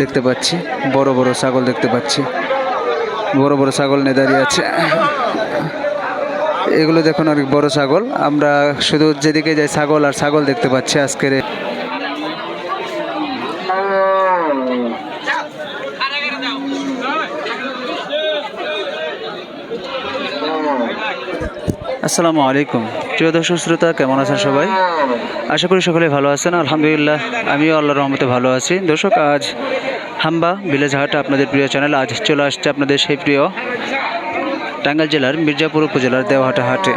দেখতে পাচ্ছি, বড় বড় ছাগল দেখতে পাচ্ছি, বড় বড় ছাগল নিয়ে দাঁড়িয়ে আছে। এগুলো দেখুন অনেক বড় ছাগল, আমরা শুধু যেদিকে যাই ছাগল আর ছাগল দেখতে পাচ্ছি আজকের আসসালামু আলাইকুম। প্রিয় দর্শক, শ্রোতা, কেমন আছেন সবাই? আশা করি সকলে ভালো আছেন। আলহামদুলিল্লাহ, আমিও আল্লাহর রহমতে ভালো আছি। দর্শক, আজ হাম্বা ভিলেজ হাট আপনাদের প্রিয় চ্যানেল আজ চলে আসছে আপনাদের সেই প্রিয় টাঙ্গাইল জেলার মির্জাপুর উপজেলার দেওয়াহাটা হাটে।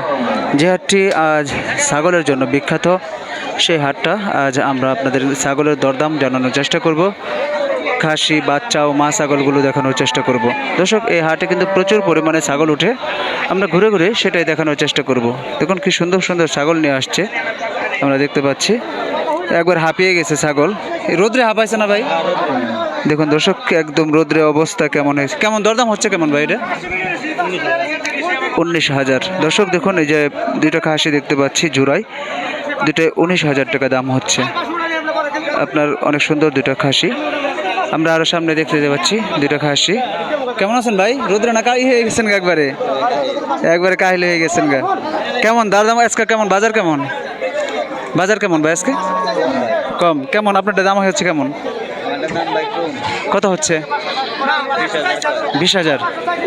যে হাটটি আজ ছাগলের জন্য বিখ্যাত, সেই হাটটা আজ আমরা আপনাদের ছাগলের দরদাম জানানোর চেষ্টা করব। খাসি, বাচ্চা ও মা ছাগলগুলো দেখানোর চেষ্টা করব। দর্শক, এই হাটে কিন্তু প্রচুর পরিমাণে ছাগল উঠে। আমরা ঘুরে ঘুরে সেটাই দেখানোর চেষ্টা করব। দেখুন কি সুন্দর সুন্দর ছাগল নিয়ে আসছে। আমরা দেখতে পাচ্ছি, একবার হাঁপিয়ে গেছে ছাগল। রোদ্রে হাঁপাইছে না ভাই? দেখুন দর্শক, একদম রোদ্রে অবস্থা কেমন হয়েছে। কেমন দরদাম হচ্ছে কেমন ভাই এটা? উনিশ হাজার। দর্শক, দেখুন এই যে দুইটা খাসি দেখতে পাচ্ছি জুড়াই দুটোই উনিশ হাজার টাকা দাম হচ্ছে। আপনার অনেক সুন্দর দুটো খাসি। আমরা আরও সামনে দেখতে পাচ্ছি দুটো খাসি। কেমন আছেন ভাই? রুদ্র না কাহি হয়ে গেছেন গা একবারে? একবারে কাহিল হয়ে গেছেন গা। কেমন? দাম আজকে কেমন? বাজার কেমন? বাজার কেমন ভাই আজকে? কম। কেমন? আপনারটা দাম হচ্ছে কেমন? কত হচ্ছে? বিশ হাজার।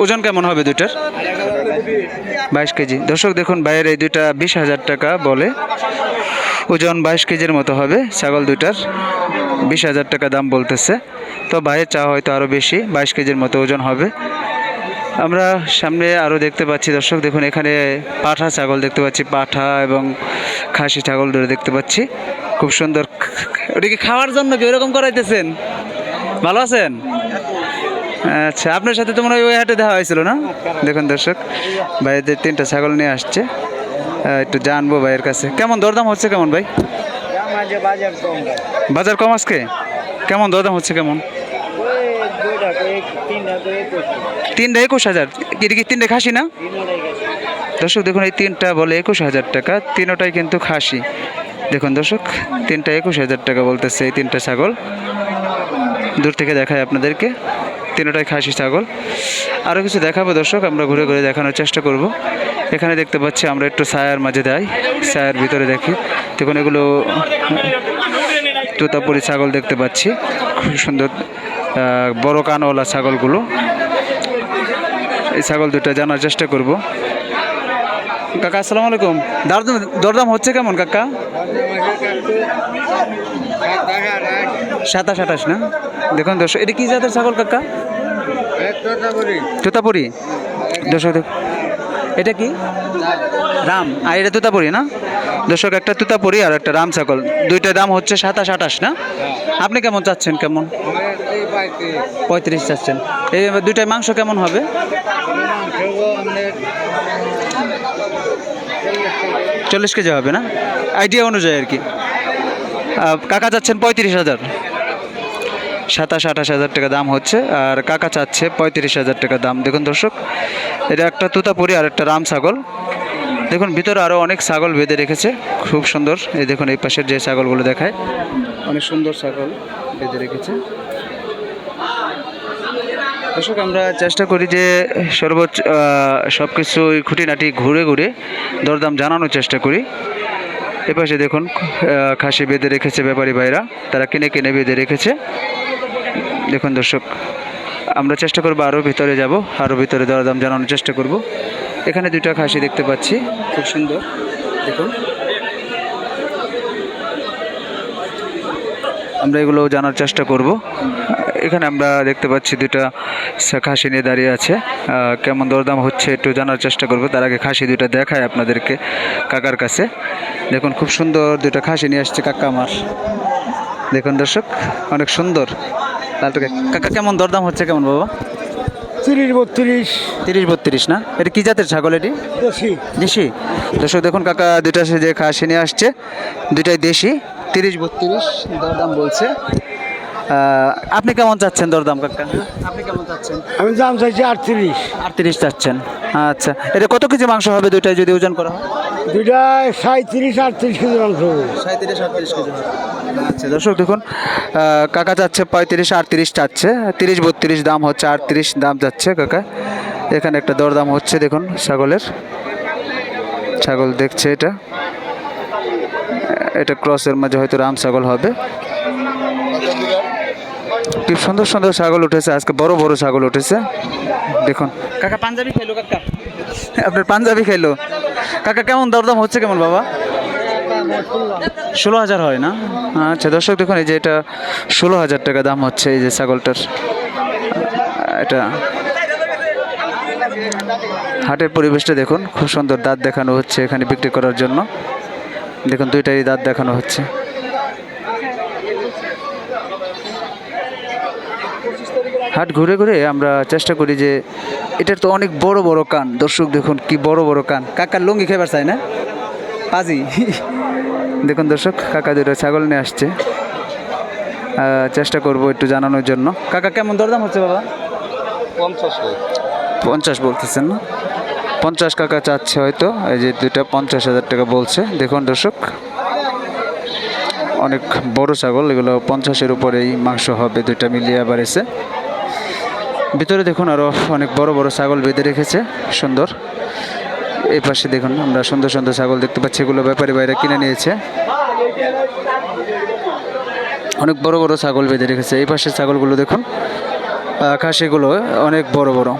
ওজন কেমন হবে দুইটার? বাইশ কেজি। দর্শক, দেখুন বাইরে এই দুইটা বিশ হাজার টাকা বলে ওজন বাইশ কেজির মতো হবে। ছাগল দুইটার বিশ হাজার টাকা দাম বলতেছে। তো বাইরের চা হয়তো আরও বেশি বাইশ কেজির মতো ওজন হবে। আমরা সামনে আরও দেখতে পাচ্ছি দর্শক দেখুন এখানে পাঠা ছাগল দেখতে পাচ্ছি পাঠা এবং খাসি ছাগল ধরে দেখতে পাচ্ছি। খুব সুন্দর ওটা কি খাওয়ার জন্য কি ওরকম করাইতেছেন? ভালো আছেন? আচ্ছা আপনার সাথে তো মনে হয় ওই হাটে দেখা হয়েছিল না? দেখুন দর্শক ভাইদের তিনটা ছাগল নিয়ে আসছে। একটু জানব ভাইয়ের কাছে। কেমন দরদাম হচ্ছে কেমন ভাই। বাজার কম আজকে? কেমন দরদাম হচ্ছে কেমন? তিনটা একুশ হাজার। কি তিনটে খাসি না? দর্শক দেখুন এই তিনটা বলে একুশ হাজার টাকা তিনটাই কিন্তু খাসি। দেখুন দর্শক তিনটা একুশ হাজার টাকা বলতেছে এই তিনটা ছাগল। দূর থেকে দেখায় আপনাদেরকে তিনটাই খাসি ছাগল। আরও কিছু দেখাবো দর্শক আমরা ঘুরে ঘুরে দেখানোর চেষ্টা করব। এখানে দেখতে পাচ্ছি আমরা একটু ছায়ার মাঝে দেয় ছায়ার ভিতরে দেখি। দেখুন এগুলো তোতাপুরি ছাগল দেখতে পাচ্ছি। খুব সুন্দর বড় কানওয়ালা ছাগলগুলো। এই ছাগল দুটো জানার চেষ্টা করব। কাকা, আসসালামু আলাইকুম। দরদাম দরদাম হচ্ছে কেমন, কাকা? সাতাশ, আঠাশ না? দেখুন, দর্শক, এটা কি জাতের ছাগল, কাকা? তোতাপুরি। দর্শক, দেখ, এটা কি? রাম। আর এটা তোতাপুরি না? দর্শক, একটা তোতাপুরি আর একটা রাম ছাগল। দুইটা দাম হচ্ছে সাতাশ, আঠাশ না? আপনি কেমন চাচ্ছেন, কেমন? পঁয়ত্রিশ চাচ্ছেন। এই দুইটায় মাংস কেমন হবে? চল্লিশ কেজি হবে না? আইডিয়া অনুযায়ী আর কি। কাকা চাচ্ছেন পঁয়ত্রিশ হাজার। সাতাশ, আঠাশ হাজার টাকা দাম হচ্ছে, আর কাকা চাচ্ছে পঁয়ত্রিশ হাজার টাকা দাম। দেখুন দর্শক, এটা একটা তুতাপুরি আর একটা রাম ছাগল। দেখুন, ভিতরে আরও অনেক ছাগল বেঁধে রেখেছে। খুব সুন্দর। এই দেখুন, এই পাশের যে ছাগলগুলো দেখায়, অনেক সুন্দর ছাগল বেঁধে রেখেছে। দর্শক, আমরা চেষ্টা করি যে সর্বোচ্চ সব কিছু খুঁটিনাটি ঘুরে ঘুরে দরদাম জানানোর চেষ্টা করি। এপাশে দেখুন খাসি বেঁধে রেখেছে ব্যাপারী ভাইরা, তারা কিনে কিনে বেঁধে রেখেছে। দেখুন দর্শক, আমরা চেষ্টা করব আরও ভিতরে যাব আরও ভিতরে দরদাম জানানোর চেষ্টা করব। এখানে দুইটা খাসি দেখতে পাচ্ছি, খুব সুন্দর, দেখুন। আমরা এগুলো জানার চেষ্টা করব। এখানে আমরা দেখতে পাচ্ছি দুটা খাসি নিয়ে দাঁড়িয়ে আছে। কেমন দরদাম হচ্ছে একটু জানার চেষ্টা করব। তার আগে খাসি দুটা দেখায় আপনাদেরকে কাকার কাছে। দেখুন খুব সুন্দর দুটা খাসি নিয়ে আসছে কাকা আমার। দেখুন দর্শক অনেক সুন্দর। লাল টুকে। কাকা কেমন দরদাম হচ্ছে কেমন বাবা? তিরিশ বত্রিশ। তিরিশ বত্রিশ না? এটা কি জাতের ছাগল এটি? দেশি। দেশি। দর্শক দেখুন কাকা দুটা সে যে খাসি নিয়ে আসছে দুটাই দেশি। তিরিশ বত্রিশ দরদাম বলছে। আপনি কেমন চাচ্ছেন দরদাম কাকা? আপনি কেমন চাচ্ছেন? আমি দাম চাইছি আটত্রিশ। আটত্রিশ চাচ্ছেন। আচ্ছা এটা কত কেজি মাংস হবে দুইটাই যদি ওজন করা হয়? দুইটা সাঁত্রিশ আটত্রিশ কেজি মাংস হবে। সাঁত্রিশ আটত্রিশ কেজি আচ্ছা দর্শক দেখুন কাকা চাচ্ছে পঁয়ত্রিশ আটত্রিশ চাচ্ছে। তিরিশ বত্রিশ দাম হচ্ছে আটত্রিশ দাম যাচ্ছে কাকা। এখানে একটা দরদাম হচ্ছে দেখুন ছাগলের। ছাগল দেখছে এটা। এটা ক্রসের মাঝে হয়তো রাম ছাগল হবে। কি সুন্দর সুন্দর ছাগল উঠেছে আজকে বড় বড় ছাগল উঠেছে। দেখুন। কাকা পাঞ্জাবি খেলো কাকা। আপনার পাঞ্জাবি খেলো। কাকা কেমন দরদাম হচ্ছে কেমন বাবা? ষোলো হাজার হয় না? আচ্ছা দর্শক দেখুন এই যে এটা ষোলো হাজার টাকা দাম হচ্ছে এই যে ছাগলটার। এটা হাটের পরিবেশটা দেখুন খুব সুন্দর দাঁত দেখানো হচ্ছে এখানে বিক্রি করার জন্য। দেখুন দুইটারই দাঁত দেখানো হচ্ছে। হাট ঘুরে ঘুরে আমরা চেষ্টা করি যে এটার তো অনেক বড় বড় কান। দর্শক দেখুন কি বড় বড় কান। কাকার লুঙ্গি খেবার চাই না? পাজি। দেখুন দর্শক কাকা দুটো ছাগল নিয়ে আসছে। চেষ্টা করব একটু জানানোর জন্য। কাকা কেমন দরদাম হচ্ছে বাবা? পঞ্চাশ পঞ্চাশ বলতেছেন না? পঞ্চাশ কাকা চাচ্ছে হয়তো। এই যে দুইটা পঞ্চাশ হাজার টাকা বলছে। দেখুন দর্শক অনেক বড় ছাগল। এগুলো পঞ্চাশের উপরেই মাংস হবে দুইটা মিলিয়ে এসে ভিতরে দেখুন আরও অনেক বড় বড় ছাগল বেঁধে রেখেছে, সুন্দর। এই পাশে দেখুন আমরা সুন্দর সুন্দর ছাগল দেখতে পাচ্ছি, এগুলো ব্যাপারী বাইরে কিনে নিয়েছে। অনেক বড় বড় ছাগল বেঁধে রেখেছে, এই পাশের ছাগলগুলো দেখুন খাসিগুলো অনেক বড় বড়,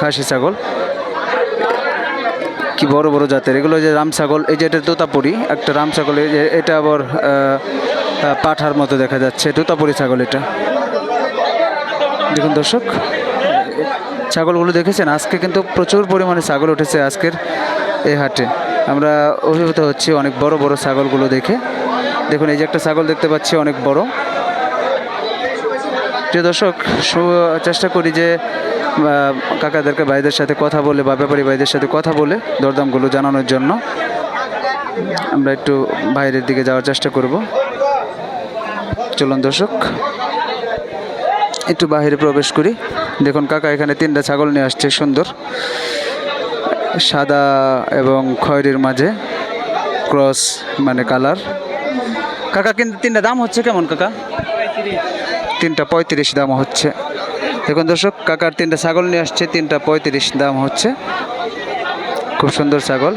খাসি ছাগল। কি বড় বড় জাতের, এগুলো যে রাম ছাগল, এই যে এটা তোতাপুরি, একটা রাম ছাগল এটা আবার পাঠার মতো দেখা যাচ্ছে, তোতাপুরি ছাগল এটা। দেখুন দর্শক ছাগলগুলো দেখেছেন? আজকে কিন্তু প্রচুর পরিমাণে ছাগল উঠেছে আজকের এই হাটে। আমরা অভিভূত হচ্ছি অনেক বড় বড় ছাগলগুলো দেখে। দেখুন, এই যে একটা ছাগল দেখতে পাচ্ছি, অনেক বড়। প্রিয় দর্শক চেষ্টা করি যে কাকাদেরকে ভাইদের সাথে কথা বলে বা ব্যাপারী ভাইদের সাথে কথা বলে দরদামগুলো জানানোর জন্য আমরা একটু বাইরের দিকে যাওয়ার চেষ্টা করব। চলুন দর্শক, একটু বাইরে প্রবেশ করি। দেখুন কাকা, এখানে তিনটা ছাগল নিয়ে আসছে, সুন্দর। সাদা এবং খয়েরির মাঝে ক্রস মানে কালার। কাকা, কিন্তু তিনটা দাম হচ্ছে কেমন কাকা? তিনটা পঁয়ত্রিশ দাম হচ্ছে। দেখুন দর্শক, কাকার তিনটা ছাগল নিয়ে আসছে, তিনটা পঁয়ত্রিশ দাম হচ্ছে। খুব সুন্দর ছাগল।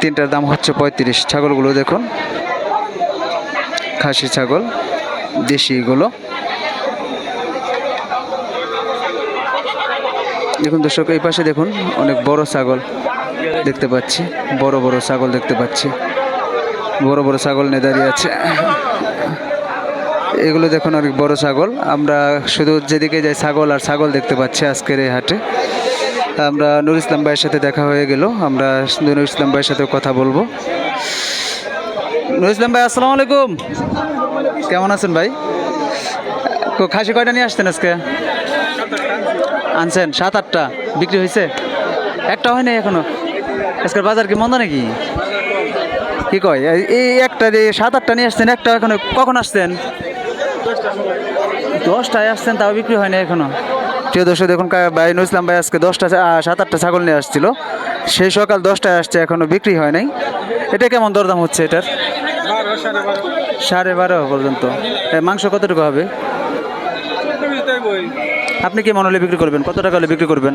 তিনটার দাম হচ্ছে পঁয়ত্রিশ। ছাগলগুলো দেখুন, খাসি ছাগল দেশিগুলো দেখুন দর্শক, এই পাশে দেখুন, অনেক বড় ছাগল দেখতে পাচ্ছি। বড় বড় ছাগল দেখতে পাচ্ছি। বড় বড় ছাগল নিয়ে দাঁড়িয়ে আছে। এগুলো দেখুন, অনেক বড় ছাগল। আমরা শুধু যেদিকে যাই ছাগল আর ছাগল দেখতে পাচ্ছি আজকের এই হাটে। আমরা নুর ইসলাম ভাইয়ের সাথে দেখা হয়ে গেল। আমরা নুর ইসলাম ভাইয়ের সাথেও কথা বলব। নুর ইসলাম ভাই, আসসালামু আলাইকুম। কেমন আছেন ভাই? খাসি কয়টা নিয়ে আসতেন আজকে? আনছেন, সাত, আটটা বিক্রি হয়েছে। একটা হয় নাই এখনও। আজকের বাজার কি মন্দ নাকি? কি কয়? এই- একটা যে সাত, আটটা নিয়ে আসছেন, একটা এখনও কখন আসছেন? দশটায় আসছেন, তাও বিক্রি হয় না এখনও। প্রিয় দর্শক, দেখুন ভাই নুর ইসলাম ভাই আজকে দশটা সাত, আটটা ছাগল নিয়ে আসছিল। সেই সকাল দশটায় আসছে, এখনও বিক্রি হয় নাই। এটা কেমন দরদাম হচ্ছে এটার? সাড়ে বারো পর্যন্ত। মাংস কতটুকু হবে? আপনি কি মনে হলে বিক্রি করবেন? কত টাকা হলে বিক্রি করবেন?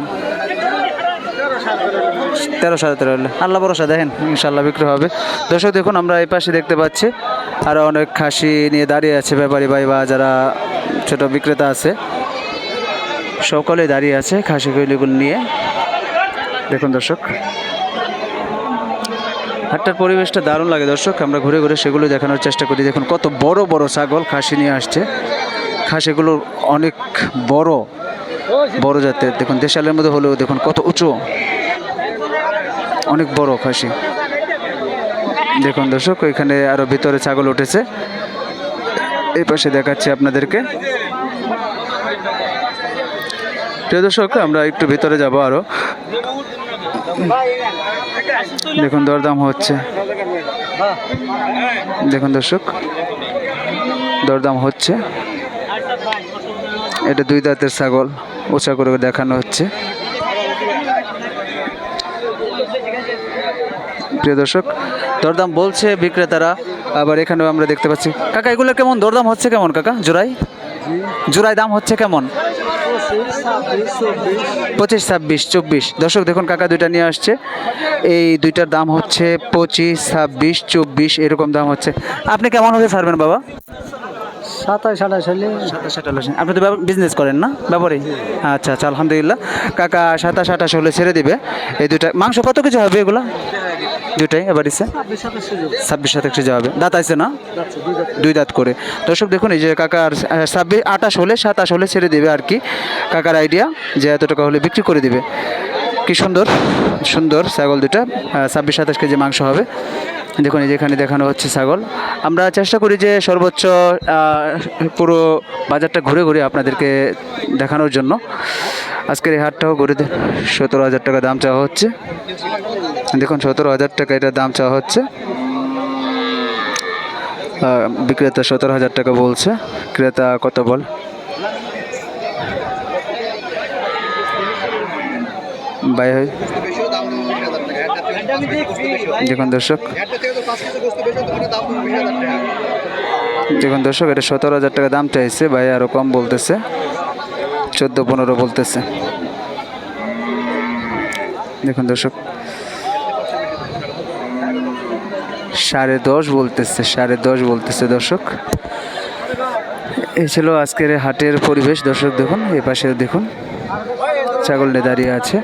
তেরো সাড়ে তেরো হলে। আল্লাহ ভরসা, দেখেন ইনশাল্লাহ বিক্রি হবে। দর্শক, দেখুন, আমরা এই পাশে দেখতে পাচ্ছি আরও অনেক খাসি নিয়ে দাঁড়িয়ে আছে ব্যাপারী ভাই বা যারা ছোট বিক্রেতা আছে। সকলে দাঁড়িয়ে আছে খাসি কইলিগুলো নিয়ে। দেখুন, দর্শক। হাটটার পরিবেশটা দারুণ লাগে দর্শক। আমরা ঘুরে ঘুরে সেগুলো দেখানোর চেষ্টা করি। দেখুন, কত বড় বড় ছাগল খাসি নিয়ে আসছে। খাসিগুলো অনেক বড় বড় জাতের। দেখুন, দেশালের মধ্যে হলেও দেখুন কত উঁচু। অনেক বড় খাসি। দেখুন দর্শক ওইখানে আরও ভিতরে ছাগল উঠেছে। এই পাশে দেখাচ্ছি আপনাদেরকে। প্রিয় দর্শক, আমরা একটু ভিতরে যাব আরও। দেখুন, দরদাম হচ্ছে। দেখুন দর্শক, দরদাম হচ্ছে। এটা দুই দাঁতের ছাগল উঁচা করে দেখানো হচ্ছে। প্রিয় দর্শক, দরদাম বলছে বিক্রেতারা, আবার এখানেও আমরা দেখতে পাচ্ছি। কাকা, এগুলো কেমন? দরদাম হচ্ছে কেমন, কাকা? জোড়াই? জোড়াই দাম হচ্ছে কেমন? পঁচিশ, ছাব্বিশ, চব্বিশ। দর্শক, দেখুন, কাকা দুইটা নিয়ে আসছে। এই দুইটার দাম হচ্ছে পঁচিশ, ছাব্বিশ, চব্বিশ, এরকম দাম হচ্ছে। আপনি কেমন হলে ছাড়বেন, বাবা? সাতাশ আঠাশ হলে সাতাশ আঠাশ আপনি তো বিজনেস করেন না? ব্যাপারেই আচ্ছা আচ্ছা আলহামদুলিল্লাহ। কাকা সাতাশ আঠাশ হলে ছেড়ে দিবে। এই দুইটা মাংস কত কিছু হবে এগুলো? দুটাই এবার ইচ্ছে ছাব্বিশ সাতাশ কেজি হবে। দাঁত আছে না? দুই দাঁত। করে। দর্শক দেখুন এই যে কাকার ছাব্বিশ আঠাশ হলে সাতাশ হলে ছেড়ে দেবে আর কি। কাকার আইডিয়া যে এত টাকা হলে বিক্রি করে দিবে। কি সুন্দর সুন্দর ছাগল দুটা ছাব্বিশ সাতাশ কেজি মাংস হবে। দেখুন, এই যে এখানে দেখানো হচ্ছে ছাগল। আমরা চেষ্টা করি যে সর্বোচ্চ পুরো বাজারটা ঘুরে ঘুরে আপনাদেরকে দেখানোর জন্য। আজকের এই হাটটাও ঘুরে সতেরো হাজার টাকা দাম চাওয়া হচ্ছে। দেখুন, সতেরো হাজার টাকা এটার দাম চাওয়া হচ্ছে। বিক্রেতা সতেরো হাজার টাকা বলছে। ক্রেতা কত বল? বাই হয়। দেখুন দর্শক। দেখুন দর্শক, এটা সতেরো হাজার টাকা দাম চাইছে ভাই আরও কম বলতেছে। চোদ্দ, পনেরো বলতেছে। দেখুন দর্শক। সাড়ে দশ বলতেছে, সাড়ে দশ বলতেছে দর্শক। এই ছিল আজকের হাটের পরিবেশ, দর্শক দেখুন এই পাশে দেখুন। ছাগল নিয়ে দাঁড়িয়ে আছে।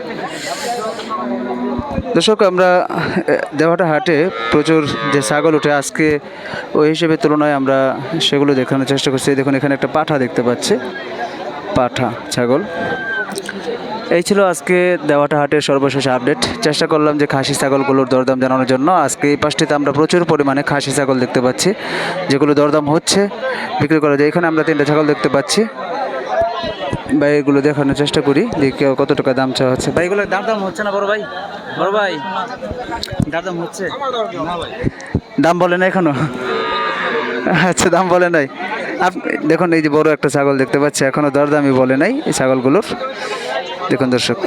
দর্শক, আমরা দেওয়াটা হাটে প্রচুর যে ছাগল ওঠে, আজকে ওই হিসেবে তুলনায় আমরা সেগুলো দেখানোর চেষ্টা করছি। দেখুন, এখানে একটা পাঠা দেখতে পাচ্ছি। পাঠা, ছাগল। এই ছিল আজকে দেওয়াটা হাটের সর্বশেষ আপডেট। চেষ্টা করলাম যে খাসি ছাগলগুলোর দরদাম জানানোর জন্য। আজকে এই পাশটিতে আমরা প্রচুর পরিমাণে খাসি ছাগল দেখতে পাচ্ছি, যেগুলো দরদাম হচ্ছে, বিক্রি করা যায়। এখানে আমরা তিনটা ছাগল দেখতে পাচ্ছি। ভাই, এগুলো দেখানোর চেষ্টা করি, দেখি কত টাকা দাম চাওয়া হচ্ছে। ভাই এগুলোর দাম দাম হচ্ছে না বড় ভাই? বড় ভাই, দাম দাম হচ্ছে? দাম বলে না এখনও? আচ্ছা দাম বলে নাই। আপনি দেখুন, এই যে বড় একটা ছাগল দেখতে পাচ্ছি, এখনও দরদামই বলে নাই এই ছাগলগুলোর। দেখুন, দর্শক।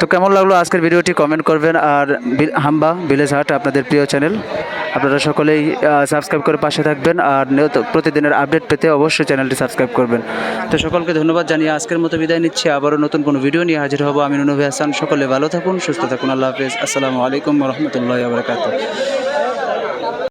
তো কেমন লাগল আজকের ভিডিওটি? কমেন্ট করবেন। আর হাম্বা, ভিলেজ হাট, আপনাদের প্রিয় চ্যানেল। আপনারা সকলেই সাবস্ক্রাইব করে পাশে থাকবেন আর প্রতিদিনের আপডেট পেতে অবশ্যই চ্যানেলটি সাবস্ক্রাইব করবেন। তো সকলকে ধন্যবাদ জানিয়ে আজকের মতো বিদায় নিচ্ছি। আবারও নতুন কোনো ভিডিও নিয়ে হাজির হব আমি নুনবী হাসান। সকলে ভালো থাকুন, সুস্থ থাকুন। আল্লাহ হাফেজ। আসসালামু আলাইকুম রহমতুল্লাহ বারকাত